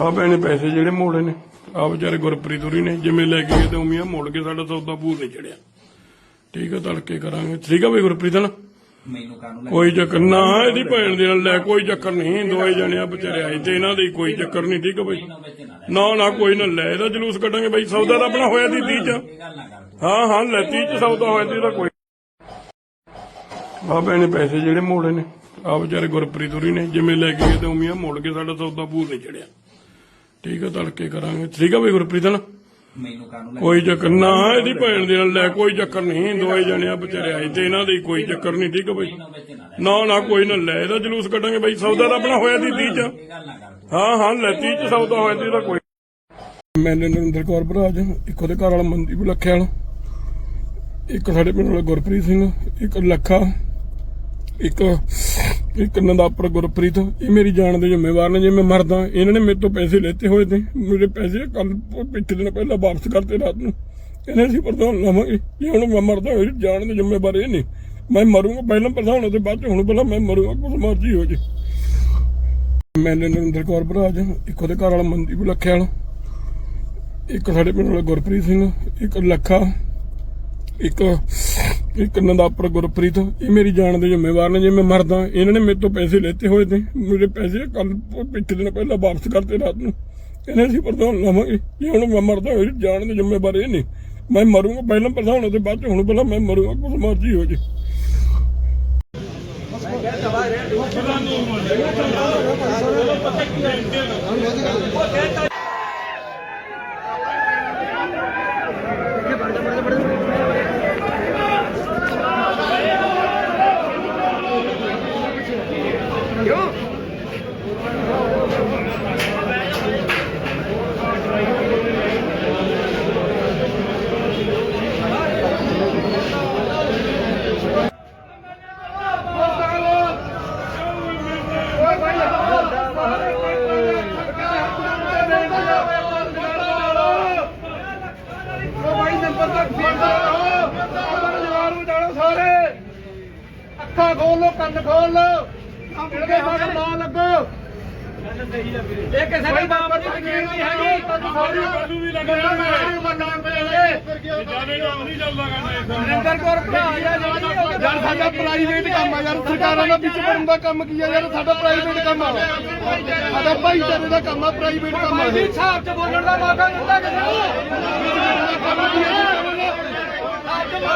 ਆ ਭੈਣੇ ਪੈਸੇ ਜਿਹੜੇ ਮੋੜੇ ਨੇ। ਆ ਵਿਚਾਰੇ ਗੁਰਪ੍ਰੀਤ ਹੋਰੀ ਨੇ ਜਿਵੇਂ ਲੈ ਕੇ ਗਏ ਤੇ ਉਮੀਆਂ ਮੋੜ ਕੇ ਸਾਡਾ ਸੌਦਾ ਪੂਰ ਨਹੀਂ ਚੜਿਆ। ਠੀਕ ਆ ਤੜਕੇ ਕਰਾਂਗੇ। ਠੀਕ ਆ ਬਈ ਗੁਰਪ੍ਰੀਤ ਨਾ? ਮੈਨੂੰ ਕਾਹਨੂੰ ਕੋਈ ਚੱਕਰ ਨਾ ਇਹਦੀ ਭੈਣ ਦੇ ਨਾਲ ਲੈ ਕੋਈ ਚੱਕਰ ਨਹੀਂ। ਦੋਏ ਜਣਿਆ ਵਿਚਾਰੇ ਆਏ ਤੇ ਇਹਨਾਂ ਦੀ ਕੋਈ ਚੱਕਰ ਨਹੀਂ ਠੀਕ ਆ ਬਈ? ਨਾ ਨਾ ਕੋਈ ਨਾ ਲੈ ਇਹਦਾ ਜਲੂਸ ਕੱਢਾਂਗੇ ਬਈ। ਸੌਦਾ ਤਾਂ ਆਪਣਾ ਹੋਇਆ ਦੀ 30 ਚ। ਤੂੰ ਹਾਂ ਹਾਂ ਲੈ 30 ਚ ਸੌਦਾ ਹੋਇਆ ਦੀ ਇਹਦਾ ਕੋਈ। ਆ ਭੈਣੇ ਪੈਸੇ ਜਿਹੜੇ ਮੋੜੇ ਨੇ। ਆ ਵਿਚਾਰੇ ਗੁਰਪ੍ਰੀਤ ਹੋਰੀ ਨੇ ਜਿਵੇਂ ਲੈ ਕੇ ਗਏ ਤੇ ਉਮੀਆਂ ਮੋੜ ਕੇ ਸਾਡਾ ਸੌਦਾ ਪੂਰ ਨਹੀਂ ਚੜਿਆ। ਠੀਕ ਆ ਤੜਕੇ ਕਰਾਂਗੇ। ਠੀਕ ਆ ਬਈ ਗੁਰਪ੍ਰੀਤ ਨਾ? ਮੈਨੂੰ ਕਾਹਨੂੰ ਕੋਈ ਚੱਕਰ ਨਾ ਇਹਦੀ ਭੈਣ ਦੇ ਨਾਲ ਲੈ ਕੋਈ ਚੱਕਰ ਨਹੀਂ ਦੋਏ ਜਣਿਆ ਵਿਚਾਰੇ ਆਏ ਤੇ ਇਹਨਾਂ ਦੀ ਕੋਈ ਚੱਕਰ ਨਹੀਂ ਠੀਕ ਆ ਬਈ? ਨਾ ਨਾ ਕੋਈ ਨਾ ਲੈ ਇਹਦਾ ਜਲੂਸ ਕੱਢਾਂਗੇ ਬਈ ਸੌਦਾ ਤਾਂ ਆਪਣਾ ਹੋਇਆ ਦੀ 30 ਚ। ਤੂੰ ਹਾਂ ਹਾਂ ਲੈ 30 ਚ ਸੌਦਾ ਹੋਇਆ ਦੀ ਇਹਦਾ ਕੋਈ। ਮੈਨੇ ਨਰਿੰਦਰ ਕੌਰ ਭਰਾਜ ਇੱਕ ਉਹਦੇ ਘਰ ਵਾਲਾ ਮਨਦੀਪ ਲੱਖੇ ਵਾਲਾ। ਇੱਕ ਸਾਡੇ ਪਿੰਡ ਵਾਲਾ ਗੁਰਪ੍ਰੀਤ ਸਿੰਘ ਇੱਕ ਲੱਖਾ ਇੱਕ ਇੱਕ ਨੰਦਾਪੁਰ ਗੁਰਪ੍ਰੀਤ, ਇਹ ਮੇਰੀ ਜਾਨ ਦੇ ਜ਼ਿੰਮੇਵਾਰ ਨੇ, ਜੇ ਮੈਂ ਮਰਦਾ, ਇਹਨਾਂ ਨੇ ਮੇਰੇ ਤੋਂ ਪੈਸੇ ਲੈਤੇ ਹੋਏ ਨੇ ਮੇਰੇ ਪੈਸੇ ਕੱਲ ਪਿਛਲੇ ਦਿਨ ਪਹਿਲਾਂ ਵਾਪਸ ਕਰਤੇ ਰਾਤ ਨੂੰ। ਕਹਿੰਦੇ ਸੀ ਪ੍ਰਧਾਨ ਲਵਾਂਗੇ, ਜੇ ਹੁਣ ਮੈਂ ਮਰਦਾ ਮੇਰੀ ਜਾਨ ਦੇ ਜ਼ਿੰਮੇਵਾਰ ਇਹ ਨਹੀਂ ਮੈਂ ਮਰੂੰਗਾ ਪਹਿਲਾਂ ਪ੍ਰਧਾਨ, ਉਹਦੇ ਬਾਅਦ ਚ ਹੁਣ ਪਹਿਲਾਂ ਮੈਂ ਮਰੂੰਗਾ ਕੁਝ ਮਰਜ਼ੀ ਹੋ ਜੇ। ਮੈਂ ਨਰਿੰਦਰ ਕੌਰ ਭਰਾਜ ਇੱਕ ਉਹਦੇ ਘਰ ਵਾਲਾ ਮਨਦੀਪ ਲੱਖੇ ਵਾਲਾ, ਇੱਕ ਸਾਡੇ ਪਿੰਡ ਵਾਲਾ ਗੁਰਪ੍ਰੀਤ ਸਿੰਘ, ਇੱਕ ਲੱਖਾ, ਇੱਕ ਇੱਕ ਨੰਦਾਪੁਰ ਗੁਰਪ੍ਰੀਤ, ਇਹ ਮੇਰੀ ਜਾਨ ਦੇ ਜ਼ਿੰਮੇਵਾਰ ਨੇ, ਜੇ ਮੈਂ ਮਰਦਾ, ਇਹਨਾਂ ਨੇ ਮੇਰੇ ਤੋਂ ਪੈਸੇ ਲੈਤੇ ਹੋਏ ਨੇ ਮੇਰੇ ਪੈਸੇ ਕੱਲ ਪਿਛਲੇ ਦਿਨ ਪਹਿਲਾਂ ਵਾਪਸ ਕਰਤੇ ਰਾਤ ਨੂੰ। ਕਹਿੰਦੇ ਸੀ ਪ੍ਰਧਾਨ ਲਵਾਂਗੇ। ਜੇ ਹੁਣ ਮੈਂ ਮਰਦਾ ਮੇਰੀ ਜਾਨ ਦੇ ਜ਼ਿੰਮੇਵਾਰ ਇਹ ਨਹੀਂ। ਮੈਂ ਮਰੂੰਗਾ ਪਹਿਲਾਂ ਪ੍ਰਧਾਨ, ਉਹਦੇ ਬਾਅਦ ਚ ਹੁਣ ਪਹਿਲਾਂ ਮੈਂ ਮਰੂੰਗਾ ਕੁਝ ਮਰਜ਼ੀ ਹੋ ਜੇ। ਬਾਈ ਨੰਬਰ ਤੱਕ ਜਵਾਨ ਨੂੰ ਜਾਣੋ ਸਾਰੇ ਅੱਖਾਂ ਖੋਲ ਲੋ ਕੰਨ ਖੋਲ ਲੋ ਅੱਗੇ ਮਗਰ ਨਾ ਲੱਗੋ ਇਹ ਕਿਸੇ ਦੀ ਬਾਬਾ ਦੀ ਜ਼ਮੀਨ ਨਹੀਂ ਹੈਗੀ ਸਾਰੀ ਕਾਨੂੰ ਵੀ ਲੱਗਣਾ ਮੈਂ ਬੰਦਾ ਪਏ ਜਾਨੇ ਨੂੰ ਨਹੀਂ ਚੱਲਦਾ ਕਰਨਾ ਨਰਿੰਦਰ ਕੌਰ ਭਰਾ ਯਾਰ ਯਾਰ ਸਾਡਾ ਪ੍ਰਾਈਵੇਟ ਕੰਮ ਆ ਯਾਰ ਸਰਕਾਰਾਂ ਦਾ ਵਿੱਚ ਵੜਨ ਦਾ ਕੰਮ ਕੀ ਆ ਯਾਰ? ਸਾਡਾ ਪ੍ਰਾਈਵੇਟ ਕੰਮ ਆ। ਸਾਡਾ ਭਾਈਚਾਰੇ ਦਾ ਕੰਮ ਆ ਪ੍ਰਾਈਵੇਟ ਕੰਮ ਆ। ਇਹ ਹਿਸਾਬ 'ਚ ਬੋਲਣ ਦਾ ਮੌਕਾ ਦਿੱਤਾ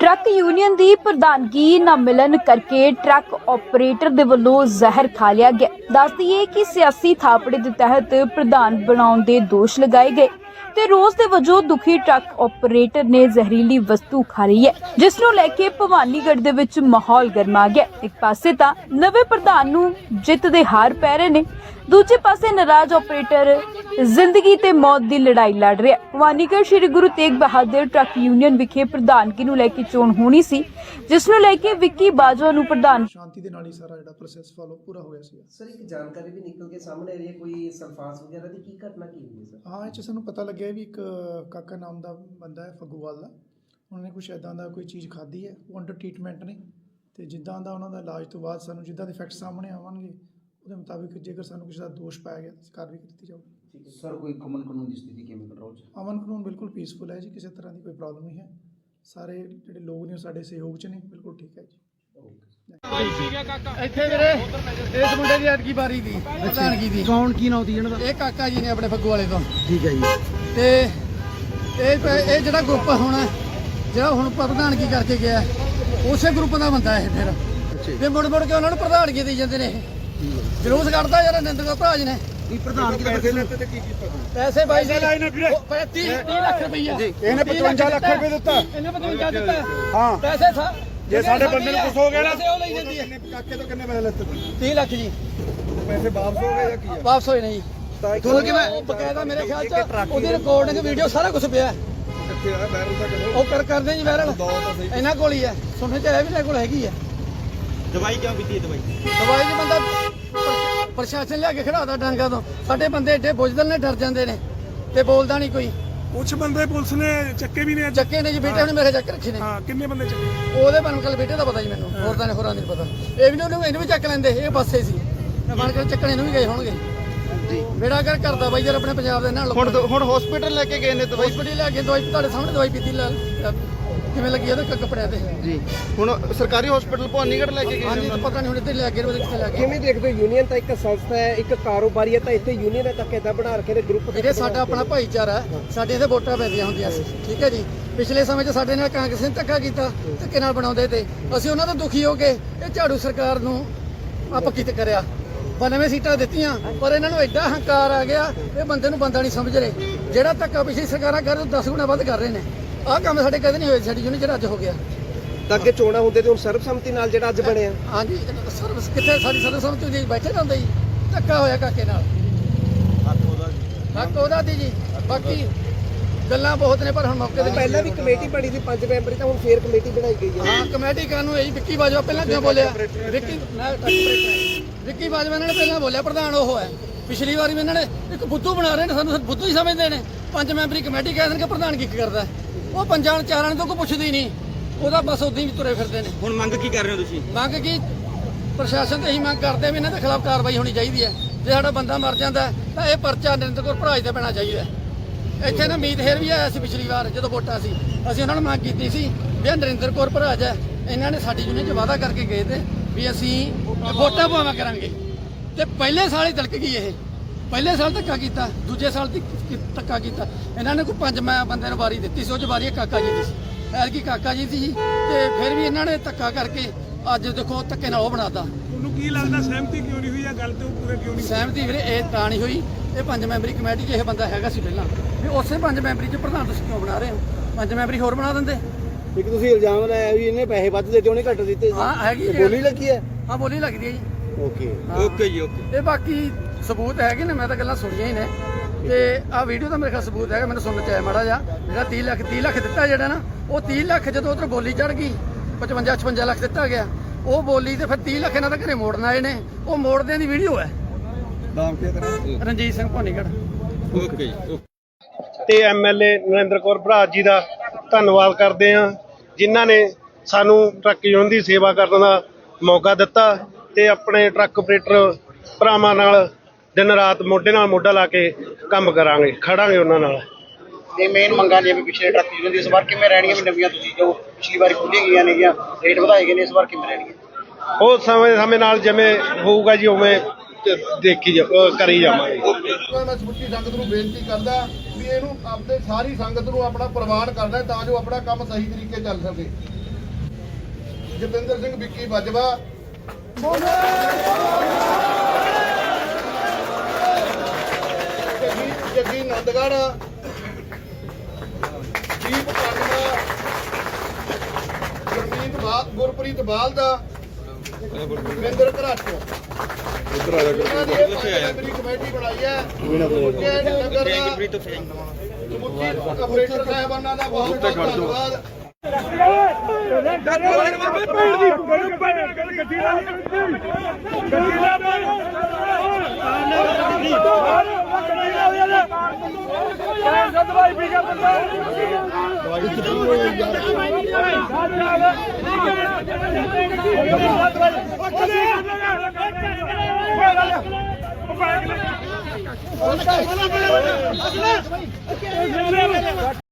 ਟਰੱਕ ਯੂਨੀਅਨ ਦੀ ਪ੍ਰਧਾਨਗੀ ਨਾ ਮਿਲਣ ਕਰਕੇ ਟਰੱਕ ਆਪਰੇਟਰ ਦੇ ਵੱਲੋਂ ਜ਼ਹਿਰ ਖਾ ਲਿਆ ਗਿਆ। ਦੱਸਦੀ ਦਈਏ ਕਿ ਸਿਆਸੀ ਥਾਪੜੇ ਦੇ ਤਹਿਤ ਪ੍ਰਧਾਨ ਬਣਾਉਣ ਦੇ ਦੋਸ਼ ਲਗਾਏ ਗਏ। ਤੇ ਰੋਜ਼ ਦੇ ਵਜੋਂ ਦੁਖੀ ਟਰੱਕ ਆਪਰੇਟਰ ਨੇ ਜ਼ਹਿਰੀਲੀ ਵਸਤੂ ਖਾ ਲਈ ਹੈ, ਜਿਸ ਨੂੰ ਲੈ ਕੇ ਭਵਾਨੀਗੜ੍ਹ ਦੇ ਵਿੱਚ ਮਾਹੌਲ ਗਰਮਾ ਗਿਆ। ਇੱਕ ਪਾਸੇ ਤਾਂ ਨਵੇਂ ਪ੍ਰਧਾਨ ਨੂੰ ਜਿੱਤ ਦੇ ਹਾਰ ਪੈ ਰਹੇ ਨੇ। ਦੂਜੇ ਪਾਸੇ ਨਾਰਾਜ਼ ਆਪਰੇਟਰ ਜ਼ਿੰਦਗੀ ਤੇ ਮੌਤ ਦੀ ਲੜਾਈ ਲੜ ਰਿਹਾ। ਭਵਾਨੀਗੜ੍ਹ ਸ੍ਰੀ ਗੁਰੂ ਤੇਗ ਬਹਾਦਰ ਟਰੱਕ ਯੂਨੀਅਨ ਵਿਖੇ ਪ੍ਰਧਾਨਗੀ ਨੂੰ ਲੈ ਕੇ ਚੋਣ ਹੋਣੀ ਸੀ ਜਿਸ ਨੂੰ ਲੈ ਕੇ ਵਿੱਕੀ ਬਾਜਵਾ ਨੂੰ ਪ੍ਰਧਾਨ ਸ਼ਾਂਤੀ ਦੇ ਨਾਲ ਹੀ ਸਾਰਾ ਜਿਹੜਾ ਪ੍ਰੋਸੈਸ ਫਾਲੋ ਪੂਰਾ ਹੋਇਆ ਸੀ ਸਰ ਇੱਕ ਜਾਣਕਾਰੀ ਵੀ ਨਿਕਲ ਕੇ ਸਾਹਮਣੇ ਆ ਰਹੀ ਹੈ ਕੋਈ ਸਰਫਾਸ ਵਗੈਰਾ ਦੀ ਕੀ ਘਟਨਾ ਕੀ ਹੋਈ ਹੈ ਸਰ? ਹਾਂ ਇਹ ਚ ਸਾਨੂੰ ਪਤਾ ਲੱਗਿਆ ਵੀ ਇੱਕ ਕਾਕਾ ਨਾਮ ਦਾ ਬੰਦਾ ਹੈ ਫਗੂਵਾਲ ਦਾ। ਉਹਨਾਂ ਨੇ ਕੁਝ ਐਦਾਂ ਦਾ ਕੋਈ ਚੀਜ਼ ਖਾਧੀ ਹੈ ਉਹ ਅੰਡਰ ਟ੍ਰੀਟਮੈਂਟ ਨੇ। ਤੇ ਜਿੱਦਾਂ ਦਾ ਉਹਨਾਂ ਦਾ ਇਲਾਜ ਤੋਂ ਬਾਅਦ ਸਾਨੂੰ ਜਿੱਦਾਂ ਦੇ ਫੈਕਟ ਸਾਹਮਣੇ ਆਉਣਗੇ ਉਹਦੇ ਮੁਤਾਬਿਕ ਜੇਕਰ ਸਾਨੂੰ ਕਿਸੇ ਦਾ ਦੋਸ਼ ਪਾਇਆ ਗਿਆ ਤਾਂ ਕਾਰਵਾਈ ਕੀਤੀ ਜਾਊਗੀ। ਸਰ ਕੋਈ ਕਮਨ ਕਾਨੂੰਨ ਦੀ ਸਥਿਤੀ ਕਿਵੇਂ ਕੰਟਰੋਲ ਚ? ਅਮਨ ਕਾਨੂੰਨ ਬਿਲਕੁਲ ਪੀਸਫੁਲ ਹੈ ਜੀ ਕਿਸੇ ਤਰ੍ਹਾਂ ਦੀ ਕੋਈ ਪ੍ਰੋਬਲਮ ਨਹੀਂ ਹੈ। ਸਾਰੇ ਜਿਹੜੇ ਲੋਕ ਨੇ ਉਹ ਸਾਡੇ ਸਹਿਯੋਗ 'ਚ ਨੇ ਬਿਲਕੁਲ ਠੀਕ ਹੈ ਜੀ। ਇੱਥੇ ਵੀਰੇ ਇਸ ਮੁੰਡੇ ਦੀ ਐਤਕੀ ਵਾਰੀ ਦੀ ਪ੍ਰਧਾਨਗੀ ਦੀ। ਕੌਣ ਕੀ ਨਾਮ ਇਹਨਾਂ ਦਾ? ਇਹ ਕਾਕਾ ਜੀ ਨੇ ਆਪਣੇ ਫੱਗੂ ਵਾਲੇ ਤੋਂ। ਠੀਕ ਹੈ ਜੀ। ਤੇ ਇਹ ਇਹ ਜਿਹੜਾ ਗਰੁੱਪ ਹੁਣ ਜਿਹੜਾ ਹੁਣ ਪ੍ਰਧਾਨਗੀ ਕਰਕੇ ਗਿਆ ਉਸੇ ਗਰੁੱਪ ਦਾ ਬੰਦਾ ਇਹ ਫਿਰ। ਤੇ ਮੁੜ ਮੁੜ ਕੇ ਉਹਨਾਂ ਨੂੰ ਪ੍ਰਧਾਨਗੀ ਦੇ ਜਾਂਦੇ ਨੇ ਇਹ। ਜਲੂਸ ਕੱਢਦਾ ਯਾਰ ਨਿੰਦਕ ਭਰਾ ਜੀ ਨੇ। ਇਹ ਪ੍ਰਧਾਨ ਪੈਸੇ ਲੈਤੇ ਤੇ ਕੀ ਕੀਤਾ ਪੈਸੇ ਬਾਈ ਜੀ 30 30 ਲੱਖ ਰੁਪਈਆ। ਇਹਨੇ 55 ਲੱਖ ਰੁਪਏ ਦਿੱਤਾ। ਇਹਨੇ 55 ਦਿੱਤਾ। ਹਾਂ। ਪੈਸੇ ਸਾ ਜੇ ਸਾਡੇ ਬੰਦੇ ਨੂੰ ਕੁਛ ਹੋ ਗਿਆ ਨਾ। ਪੈਸੇ ਉਹ ਲਈ ਜਾਂਦੀ ਹੈ ਕਾਕੇ ਤੋਂ ਕਿੰਨੇ ਪੈਸੇ ਲੈਤੇ 30 ਲੱਖ ਜੀ। ਪੈਸੇ ਵਾਪਸ ਹੋ ਗਏ ਜਾਂ ਕੀ ਵਾਪਸ ਹੋਏ ਨਹੀਂ ਤੁਹਾਨੂੰ ਕਿਵੇਂ ਬਕਾਇਦਾ ਮੇਰੇ ਖਿਆਲ ਚ ਉਹਦੀ ਰਿਕਾਰਡਿੰਗ ਵੀਡੀਓ ਸਾਰਾ ਕੁਝ ਪਿਆ। ਤਾਂ ਉਹ ਕਰ ਕਰਦੇ ਜੀ ਵਾਇਰਲ ਤਾਂ ਇਹਨਾਂ ਕੋਲ ਹੀ ਹੈ ਸੁਣਨੇ ਚ ਆਇਆ ਵੀ ਇਹਨਾਂ ਕੋਲ ਹੈਗੀ ਹੈ ਦਵਾਈ ਕਿਉਂ ਪੀਤੀ ਹੈ ਦਵਾਈ? ਦਵਾਈ ਜੀ ਬੰਦਾ ਪ੍ਰਸ਼ਾਸਨ ਲਿਆ ਕੇ ਖੜਾਦਾ ਡਾਂਗਾ ਤੋਂ। ਸਾਡੇ ਬੰਦੇ ਏਡੇ ਬੁਝਦਲ ਨੇ ਡਰ ਜਾਂਦੇ ਨੇ। ਤੇ ਬੋਲਦਾ ਨਹੀਂ ਕੋਈ। ਕੁਝ ਬੰਦੇ ਪੁਲਿਸ ਨੇ ਚੱਕੇ ਵੀ ਨੇ ਚੱਕੇ ਨੇ ਜੀ ਬੇਟੇ ਹੁਣ ਮੇਰੇ ਚੱਕ ਰੱਖੇ ਨੇ। ਹਾਂ ਕਿੰਨੇ ਬੰਦੇ ਚੱਕੇ? ਉਹਦੇ ਬਨਕਲ ਬੇਟੇ ਦਾ ਪਤਾ ਜੀ ਮੈਨੂੰ। ਹੋਰ ਤਾਂ ਹੋਰਾਂ ਦਾ ਨਹੀਂ ਪਤਾ। ਇਹ ਵੀ ਨੀ ਉਹਨੂੰ ਇਹਨੂੰ ਵੀ ਚੱਕ ਲੈਂਦੇ ਇਹ ਪਾਸੇ ਸੀ। ਬਨਕਲ ਚੱਕਣੇ ਨੂੰ ਵੀ ਗਏ ਹੋਣਗੇ। ਬੇੜਾ ਕਰ ਕਰਦਾ ਬਾਈ ਯਾਰ ਆਪਣੇ ਪੰਜਾਬ ਦੇ ਨਾਲ ਹੁਣ ਹੁਣ ਹਸਪੀਟਲ ਲੈ ਕੇ ਗਏ ਨੇ ਦਵਾਈ ਹਸਪੀਟਲ ਲੈ ਕੇ ਦਵਾਈ ਤੁਹਾਡੇ ਸਾਹਮਣੇ ਦਵਾਈ ਪੀਤੀ ਲੈ ਕਿਵੇਂ ਲੱਗੀ ਉਹਦੇ ਕ- ਕੱਪੜਿਆਂ ਤੇ? ਜੀ। ਹੁਣ ਸਰਕਾਰੀ ਹਸਪੀਟਲ ਭਵਾਨੀਗੜ੍ਹ ਲੈ ਕੇ ਗਏ ਹਾਂਜੀ ਤਾਂ ਪਤਾ ਨਹੀਂ ਹੁਣ ਇੱਥੇ ਲੈ ਕੇ ਉਹਦੇ ਕਿੱਥੇ ਲੈ ਕੇ ਕਿਵੇਂ ਦੇਖਦੇ ਹੋ? ਯੂਨੀਅਨ ਤਾਂ ਇੱਕ ਸੰਸਥਾ ਹੈ ਇੱਕ ਕਾਰੋਬਾਰੀ ਹੈ ਤਾਂ ਇੱਥੇ ਯੂਨੀਅਨ ਤੱਕ ਇਦਾਂ ਬਣਾ ਰੱਖੇ ਨੇ ਗਰੁੱਪ ਵੀਰੇ ਸਾਡਾ ਆਪਣਾ ਭਾਈਚਾਰਾ ਹੈ ਸਾਡੇ ਇੱਥੇ ਵੋਟਾਂ ਪੈਂਦੀਆਂ ਹੁੰਦੀਆਂ ਸੀ ਠੀਕ ਹੈ ਜੀ? ਪਿਛਲੇ ਸਮੇਂ 'ਚ ਸਾਡੇ ਨਾਲ ਕਾਂਗਰਸ ਨੇ ਧੱਕਾ ਕੀਤਾ ਧੱਕੇ ਨਾਲ ਬਣਾਉਂਦੇ ਤੇ। ਅਸੀਂ ਉਹਨਾਂ ਤੋਂ ਦੁਖੀ ਹੋ ਕੇ ਇਹ ਝਾੜੂ ਸਰਕਾਰ ਨੂੰ ਆਪਕਿਤ ਕਰਿਆ। 92 ਸੀਟਾਂ ਦਿੱਤੀਆਂ ਪਰ ਇਹਨਾਂ ਨੂੰ ਐਡਾ ਹੰਕਾਰ ਆ ਗਿਆ ਇਹ ਬੰਦੇ ਨੂੰ ਬੰਦਾ ਨਹੀਂ ਸਮਝ ਰਹੇ। ਜਿਹੜਾ ਧੱਕਾ ਪਿਛਲੀ ਸਰਕਾਰਾਂ ਕਰ 10 ਗੁਣਾ ਵੱਧ ਕਰ ਰਹੇ ਨੇ। ਆਹ ਕੰਮ ਸਾਡੇ ਕਦੇ ਨਹੀਂ ਹੋਏ ਸਾਡੀ ਯੂਨਿਟ ਜਿਹੜਾ ਅੱਜ ਹੋ ਗਿਆ। ਤਾਂ ਅੱਗੇ ਚੋਣਾਂ ਹੁੰਦੇ ਤੇ ਹੁਣ ਸਰਬਸੰਮਤੀ ਨਾਲ ਜਿਹੜਾ ਅੱਜ ਬਣਿਆ। ਹਾਂਜੀ ਸਰਵਿਸ ਕਿੱਥੇ ਸਾਡੀ ਸਰਵਿਸ ਸਮਝ ਜੀ ਬੈਠੇ ਜਾਂਦੇ ਜੀ ਧੱਕਾ ਹੋਇਆ ਕਾਕੇ ਨਾਲ। ਹੱਕ ਉਹਦਾ ਦੀ ਜੀ ਬਾਕੀ ਗੱਲਾਂ ਬਹੁਤ ਨੇ ਪਰ ਹੁਣ ਮੌਕੇ ਤੇ ਪਹਿਲਾਂ ਵੀ ਕਮੇਟੀ ਬਣੀ ਸੀ ਪੰਜ ਮੈਂਬਰੀ ਤਾਂ ਹੁਣ ਫੇਰ ਕਮੇਟੀ ਬਣਾਈ ਗਈ ਹੈ। ਹਾਂ ਕਮੇਟੀ ਕਾਨੂੰ ਇਹੀ ਵਿੱਕੀ ਬਾਜਵਾ ਪਹਿਲਾਂ ਕਿਉਂ ਬੋਲਿਆ? ਵਿੱਕੀ ਮੈਂ ਟੱਕ ਵਿੱਕੀ ਬਾਜਵਾ ਇਹਨਾਂ ਨੇ ਪਹਿਲਾਂ ਬੋਲਿਆ ਪ੍ਰਧਾਨ ਉਹ ਹੈ ਪਿਛਲੀ ਵਾਰੀ ਵੀ ਇਹਨਾਂ ਨੇ ਇੱਕ ਬੁੱਧੂ ਬਣਾ ਰਹੇ ਨੇ ਸਾਨੂੰ ਬੁੱਧੂ ਹੀ ਸਮਝਦੇ ਨੇ। ਪੰਜ ਮੈਂਬਰੀ ਕਮੇਟੀ ਕਹਿ ਦੇਣ ਕਿ ਪ੍ਰਧਾਨ ਕੀ ਕਰਦਾ ਹੈ। ਉਹ ਪੰਜਾਂ ਚਾਰਾਂ ਨੇ ਤਾਂ ਕੋਈ ਪੁੱਛਦੀ ਹੀ ਨਹੀਂ। ਉਹਦਾ ਬਸ ਉਦਾਂ ਹੀ ਤੁਰੇ ਫਿਰਦੇ ਨੇ। ਹੁਣ ਮੰਗ ਕੀ ਕਰ ਰਹੇ ਹੋ ਤੁਸੀਂ? ਮੰਗ ਕੀ? ਪ੍ਰਸ਼ਾਸਨ ਤੇ ਇਹੀ ਮੰਗ ਕਰਦੇ ਵੀ ਇਹਨਾਂ ਦੇ ਖਿਲਾਫ ਕਾਰਵਾਈ ਹੋਣੀ ਚਾਹੀਦੀ ਹੈ। ਜੇ ਸਾਡਾ ਬੰਦਾ ਮਰ ਜਾਂਦਾ ਹੈ, ਤਾਂ ਇਹ ਪਰਚਾ ਨਰਿੰਦਰ ਕੌਰ ਭਰਾਜ ਤੇ ਪੈਣਾ ਚਾਹੀਦਾ ਹੈ। ਇੱਥੇ ਨਾ ਮੀਤ ਹੇਰ ਵੀ ਆਇਆ ਸੀ ਪਿਛਲੀ ਵਾਰ ਜਦੋਂ ਵੋਟਾਂ ਸੀ ਅਸੀਂ ਉਹਨਾਂ ਨੂੰ ਮੰਗ ਕੀਤੀ ਸੀ ਵੀ ਨਰਿੰਦਰ ਕੌਰ ਭਰਾਜ ਹੈ ਇਹਨਾਂ ਨੇ ਸਾਡੀ ਯੂਨੀਅਨ 'ਚ ਵਾਅਦਾ ਕਰਕੇ ਗਏ ਤੇ ਵੀ ਅਸੀਂ ਵੋਟਾਂ ਪਾਵਾਂ ਕਰਾਂਗੇ। ਤੇ ਪਹਿਲੇ ਸਾਲ ਹੀ ਤਿਲਕ ਗਈ ਇਹ। ਪਹਿਲੇ ਸਾਲ ਧੱਕਾ ਕੀਤਾ ਦੂਜੇ ਸਾਲ ਤੀ- ਕੀ- ਧੱਕਾ ਕੀਤਾ। ਇਹਨਾਂ ਨੇ ਕੋਈ ਪੰਜ ਮੈਂ ਬੰਦੇ ਨੂੰ ਵਾਰੀ ਦਿੱਤੀ ਸੀ ਉਹ 'ਚ ਵਾਰੀ ਕਾਕਾ ਜੀ ਦੀ ਸੀ। ਐਤਕੀ ਕਾਕਾ ਜੀ ਸੀ ਤੇ ਫਿਰ ਵੀ ਇਹਨਾਂ ਨੇ ਧੱਕਾ ਕਰਕੇ ਅੱਜ ਦੇਖੋ ਧੱਕੇ ਨਾਲ ਉਹ ਬਣਾਤਾ। ਤੁਹਾਨੂੰ ਕੀ ਲੱਗਦਾ ਸਹਿਮਤੀ ਕਿਉਂ ਨਹੀਂ ਹੋਈ ਆ ਗੱਲ ਤੇ ਪੂਰੇ ਕਿਉਂ ਨਹੀਂ ਸਹਿਮਤੀ ਵੀਰੇ ਇਹ ਤਾਂ ਨਹੀਂ ਹੋਈ। ਇਹ ਪੰਜ ਮੈਂਬਰੀ ਕਮੇਟੀ 'ਚ ਇਹ ਬੰਦਾ ਹੈਗਾ ਸੀ ਪਹਿਲਾਂ। ਵੀ ਉਸੇ ਪੰਜ ਮੈਂਬਰੀ 'ਚ ਪ੍ਰਧਾਨ ਤੁਸੀਂ ਕਿਉਂ ਬਣਾ ਰਹੇ ਹੋ? ਪੰਜ ਮੈਂਬਰੀ ਹੋਰ ਬਣਾ ਦਿੰਦੇ। ਇੱਕ ਤੁਸੀਂ ਇਲਜ਼ਾਮ ਲਾਇਆ ਵੀ ਇਹਨੇ ਪੈਸੇ ਵੱਧ ਦਿੱਤੇ ਉਹਨੇ ਘੱਟ ਦਿੱਤੇ। ਹਾਂ ਹੈਗੀ। ਬੋਲੀ ਲੱਗੀ ਹੈ? ਹਾਂ ਬੋਲੀ ਲੱਗਦੀ ਹੈ ਜੀ। ਓਕੇ। ਓਕੇ ਜੀ ਓਕੇ। ਇਹ ਬਾਕੀ ਸਬੂਤ ਹੈਗੇ ਨੇ ਮੈਂ ਤਾਂ ਗੱਲਾਂ ਸੁਣੀਆਂ ਹੀ ਨੇ। ਤੇ ਆਹ ਵੀਡੀਓ ਦਾ ਮੇਰੇ ਖਿਆਲ ਸਬੂਤ ਹੈਗਾ ਮੈਨੂੰ ਸੁਣਨ ਚ ਆਇਆ ਮਾੜਾ ਜਿਹਾ। ਜਿਹੜਾ 30 ਲੱਖ 30 ਲੱਖ ਦਿੱਤਾ ਜਿਹੜਾ ਨਾ ਉਹ 30 ਲੱਖ ਜਦੋਂ ਉਧਰ ਬੋਲੀ ਚੜ ਗਈ 55 56 ਲੱਖ ਦਿੱਤਾ ਗਿਆ। ਉਹ ਬੋਲੀ ਤੇ ਫਿਰ 30 ਲੱਖ ਇਹਨਾਂ ਦਾ ਘਰੇ ਮੋੜਨ ਆਏ ਨੇ। ਉਹ ਮੋੜਦਿਆਂ ਦੀ ਵੀਡੀਓ ਹੈ। ਕੀ ਰਣਜੀਤ ਸਿੰਘ ਭੋਨੀਗੜ ਓਕੇ ਤੇ ਐਮਐਲਏ ਨਰਿੰਦਰ ਕੌਰ ਭਰਾਜ ਜੀ ਦਾ ਧੰਨਵਾਦ ਕਰਦੇ ਹਾਂ ਜਿਨ੍ਹਾਂ ਨੇ ਸਾਨੂੰ ਟਰੱਕ ਯੂਨੀਅਨ ਦੀ ਸੇਵਾ ਕਰਨ ਦਾ ਮੌਕਾ ਦਿੱਤਾ ਤੇ ਆਪਣੇ ਟਰੱਕ ਆਪਰੇਟਰ ਭਰਾਵਾਂ ਨਾਲ ਦਿਨ ਰਾਤ ਮੋਢੇ ਨਾਲ ਮੋਢਾ ਲਾ ਕੇ ਕੰਮ ਕਰਾਂਗੇ ਖੜਾਂਗੇ ਉਹਨਾਂ ਨਾਲ। ਤੇ ਮੇਨ ਮੰਗਾਂ ਜਿਵੇਂ ਪਿਛਲੇ ਟਰੱਕ ਯੂਨੀਅਨ ਦੀ ਇਸ ਵਾਰ ਕਿਵੇਂ ਰਹਿਣੀਆਂ ਵੀ ਨਵੀਆਂ ਤੁਸੀਂ ਜੋ ਪਿਛਲੀ ਵਾਰੀ ਖੁੱਲੀ ਗਈਆਂ ਨੇਗੀਆਂ ਰੇਟ ਵਧਾਏ ਗਏ ਨੇ ਇਸ ਵਾਰ ਕਿਵੇਂ ਰਹਿਣੀਆਂ ਉਹ ਸਮੇਂ ਸਮੇਂ ਨਾਲ ਜਿਵੇਂ ਹੋਊਗਾ ਜੀ ਉਵੇਂ ਦੇਖੀ ਜਾ- ਕਰੀ ਜਾਵਾਂਗੇ। ਮੈਂ ਸਮੁੱਚੀ ਸੰਗਤ ਨੂੰ ਬੇਨਤੀ ਕਰਦਾ ਵੀ ਇਹਨੂੰ ਆਪਦੇ ਸਾਰੀ ਸੰਗਤ ਨੂੰ ਆਪਣਾ ਪ੍ਰਵਾਨ ਕਰਦਾ ਤਾਂ ਜੋ ਆਪਣਾ ਕੰਮ ਸਹੀ ਤਰੀਕੇ ਚੱਲ ਸਕੇ। ਜਤਿੰਦਰ ਸਿੰਘ ਵਿੱਕੀ ਬਾਜਵਾ। ਚੰਦਗੜ੍ਹ ਦੀਪ ਕਾਟਵਾ ਗੁਰਪ੍ਰੀਤ ਬਾਦ ਗੁਰਪ੍ਰੀਤ ਬਾਲ ਦਾ ਵਿੰਦਰ ਘਰਾਚੋ ਉਧਰ ਆ ਜਾ ਗੁਰਪ੍ਰੀਤ। ਬਣਾਈ ਹੈ। ਨਗਰ ਦਾ ਸਮੁੱਚੀ ਆਪਰੇਟਰ ਸਾਹਿਬਾਨਾਂ ਦਾ ਬਹੁਤ ਬਹੁਤ ਧੰਨਵਾਦ ਗੱਡੀ ਦਾ ਗੱਡੀ ਦਾ ਦਵਾਈ ਪੀ ਕੇ ਬੰਦਾ ਦਵਾਈ